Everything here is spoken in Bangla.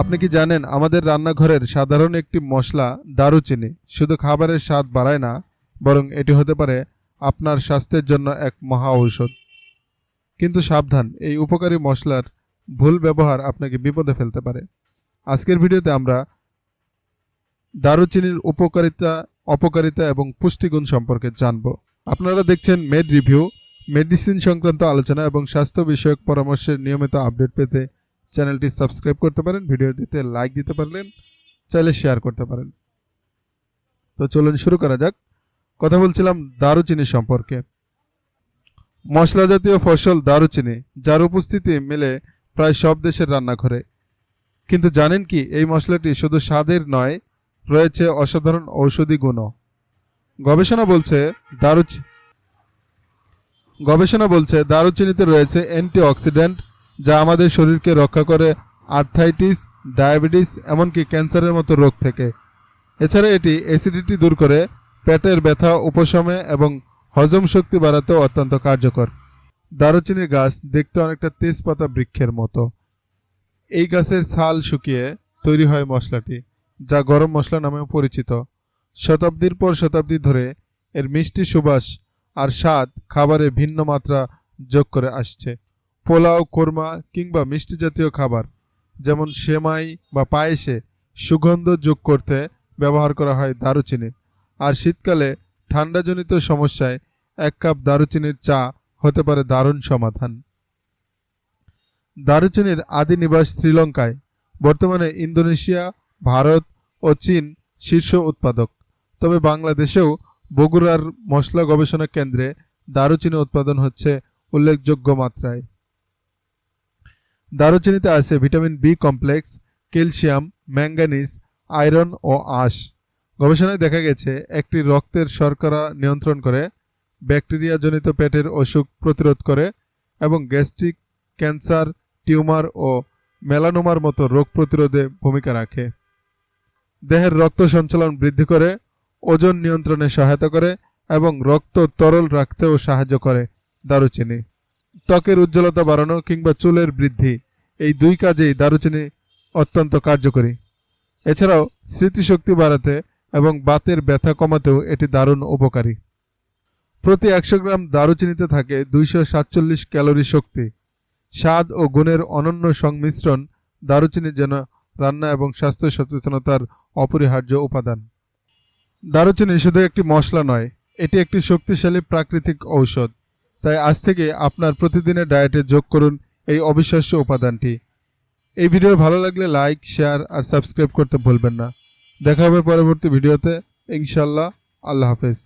আপনি কি জানেন, আমাদের রান্নাঘরের সাধারণ একটি মশলা দারুচিনি। শুধু খাবারের স্বাদ বাড়ায় না, বরং এটি হতে পারে আপনার স্বাস্থ্যের জন্য এক মহা ঔষধ। কিন্তু সাবধান, এই উপকারী মশলার ভুল ব্যবহার আপনাকে বিপদে ফেলতে পারে। আজকের ভিডিওতে আমরা দারুচিনির উপকারিতা, অপকারিতা এবং পুষ্টিগুণ সম্পর্কে জানব। আপনারা দেখছেন মেড রিভিউ, মেডিসিন সংক্রান্ত আলোচনা এবং স্বাস্থ্য বিষয়ক পরামর্শের নিয়মিত আপডেট পেতে চ্যানেলটি সাবস্ক্রাইব করতে পারেন, ভিডিও দিতে লাইক দিতে পারলেন, চাইলে শেয়ার করতে পারেন। তো চলুন শুরু করা যাক। কথা বলছিলাম দারুচিনি সম্পর্কে। মশলা জাতীয় ফসল দারুচিনি, যার উপস্থিতি মেলে প্রায় সব দেশের রান্নাঘরে। কিন্তু জানেন কি, এই মশলাটি শুধু স্বাদের নয়, রয়েছে অসাধারণ ঔষধি গুণও। গবেষণা বলছে দারুচি, গবেষণা বলছে দারুচিনিতে রয়েছে অ্যান্টিঅক্সিডেন্ট যা আমাদের শরীরকে রক্ষা করে আর্থাইটিস ডায়াবেটিস, এমনকি ক্যান্সারের মতো রোগ থেকে। এছাড়া এটি অ্যাসিডিটি দূর করে পেটের ব্যথা, উপশমে এবং হজম শক্তি বাড়াতেও অত্যন্ত কার্যকর। দারুচিনির গাছ দেখতে অনেকটা তেজপাতা বৃক্ষের মতো। এই গাছের ছাল শুকিয়ে তৈরি হয় মশলাটি, যা গরম মশলা নামেও পরিচিত। শতাব্দীর পর শতাব্দী ধরে এর মিষ্টি সুবাস আর স্বাদ খাবারে ভিন্ন মাত্রা যোগ করে আসছে। পোলাও, কোরমা কিংবা মিষ্টি জাতীয় খাবার, যেমন সেমাই বা পায়েসে সুগন্ধ যোগ করতে ব্যবহার করা হয় দারুচিনি। আর শীতকালে ঠান্ডাজনিত সমস্যায় এক কাপ দারুচিনির চা হতে পারে দারুণ সমাধান। দারুচিনির আদি নিবাস শ্রীলঙ্কায়। বর্তমানে ইন্দোনেশিয়া, ভারত ও চীন শীর্ষ উৎপাদক। তবে বাংলাদেশেও বগুড়ার মশলা গবেষণা কেন্দ্রে দারুচিনি উৎপাদন হচ্ছে উল্লেখযোগ্য মাত্রায়। দারুচিনিতে আছে vitamin B complex, calcium manganese iron ও আঁশ। গবেষণায় দেখা গেছে, একটি রক্তের শর্করা নিয়ন্ত্রণ করে, ব্যাকটেরিয়াজনিত পেটের অসুখ প্রতিরোধ করে এবং গ্যাস্ট্রিক ক্যান্সার, টিউমার ও মেলানোমার মতো রোগ প্রতিরোধে ভূমিকা রাখে। দেহের রক্ত সঞ্চালন বৃদ্ধি করে, ওজন নিয়ন্ত্রণে সহায়তা করে এবং রক্ত তরল রাখতেও সাহায্য করে দারুচিনি। ত্বকের উজ্জ্বলতা বাড়ানো কিংবা চুলের বৃদ্ধি এই দুই কাজেই দারুচিনি অত্যন্ত কার্যকরী। এছাড়াও স্মৃতিশক্তি বাড়াতে এবং বাতের ব্যথা কমাতেও এটি দারুণ উপকারী। প্রতি একশো গ্রাম দারুচিনিতে থাকে দুইশো সাতচল্লিশ ক্যালোরি শক্তি। স্বাদ ও গুণের অনন্য সংমিশ্রণ দারুচিনি যেন রান্না এবং স্বাস্থ্য সচেতনতার অপরিহার্য উপাদান। দারুচিনি শুধু একটি মশলা নয়, এটি একটি শক্তিশালী প্রাকৃতিক ঔষধ। তাই আজ থেকে আপনার প্রতিদিনের ডায়েটে যোগ করুন এই অবিশ্বাস্য উপাদানটি। এই ভিডিও ভালো লাগলে লাইক, শেয়ার আর সাবস্ক্রাইব করতে ভুলবেন না। দেখা হবে পরবর্তী ভিডিওতে। ইনশাল্লাহ আল্লাহ হাফেজ।